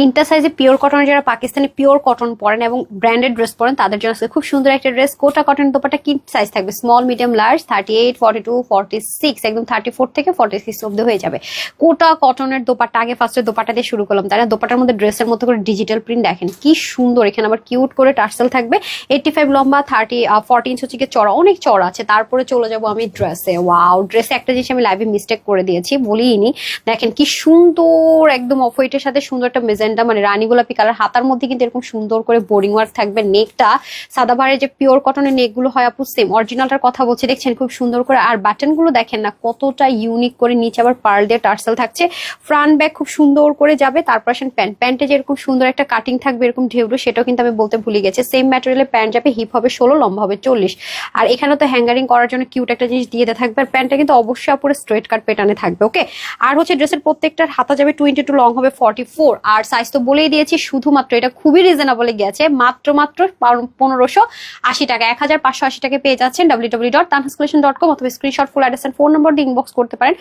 তিনটা সাইজে পিওর কটনের যারা পাকিস্তানি পিওর কটন পরেন এবং ব্র্যান্ডেড ড্রেস পরেন, তাদের জন্য খুব সুন্দর একটা ড্রেস কোটা কটন দোপাটা কি সাইজ থাকবে? Small medium large thirty eight forty two forty six একদম থার্টি ফোর থেকে ফর্টি সিক্স অব্দি হয়ে যাবে। কোটা কটনের দোপাটা আগে ফার্স্টে দোপাটা দিয়ে শুরু করলাম। না দোপাটার মধ্যে ড্রেসের মতো করে ডিজিটাল প্রিন্ট দেখেন, কি সুন্দর। এখানে আবার কিউট করে টার্সেল থাকবে। এইটটি ফাইভ লম্বা থার্টি ফর্টি ইঞ্চ হচ্ছে চড়া, অনেক চড়া আছে। তারপরে চলে যাব আমি ড্রেসে ওয়াও ড্রেসে একটা জিনিস আমি লাইভে মিস্টেক করে দিয়েছি বলিনি দেখেন কি সুন্দর, একদম অফ হোয়াইটের সাথে সুন্দর একটা মেজেন্টা মানে রানী গোলাপি কালার হাতার মধ্যে কিন্তু এরকম সুন্দর করে বোরিং ওয়ার্ক থাকবে। নেকটা সাদাবারের যে পিওর কটনের নেকগুলো হয়, আপু সেম অরিজিনালটার কথা বলছি, দেখছেন খুব সুন্দর করে। আর বাটনগুলো দেখেন না, কতটা ইউনিক করে নিচে আবার পার্ল দিয়ে টার্সেল থাকছে। ফ্রন্ট ব্যাগ খুব সুন্দর করে যাবে, তারপর আসেন প্যান্ট প্যান্টে যেরকম সুন্দর একটা কাটিং থাকবে, এরকম ঢেউডো সেটাও কিন্তু আমি বলতে ভুলে গেছি। সেম ম্যাটেরিয়ালের প্যান্ট যাবে হিপ হবে ষোলো, লম্বা হবে চল্লিশ। আর এখানে তো হ্যাঙ্গারিং করার জন্য কিউট একটা জিনিস দিয়ে দেওয়া থাকবে। আর প্যান্টটা কিন্তু অবশ্যই আপুরে স্ট্রেট কাট পেটানে থাকবে ওকে আর হচ্ছে ড্রেসের প্রত্যেকটার হাতা যাবে টোয়েন্টি টু লং হবে ফর্টি ফোর আর সাইজ তো বলেই দিয়েছি, শুধুমাত্র এটা খুবই রিজনেবলে গেছে, মাত্র মাত্র পনেরোশো আশি টাকা, এক হাজার পাঁচশো আশি টাকা পেয়ে যাচ্ছেন ডাব্লিউ ডট ডট কম অথবা screenshot full address phone number দিয়ে ইনবক্স করতে পারেন।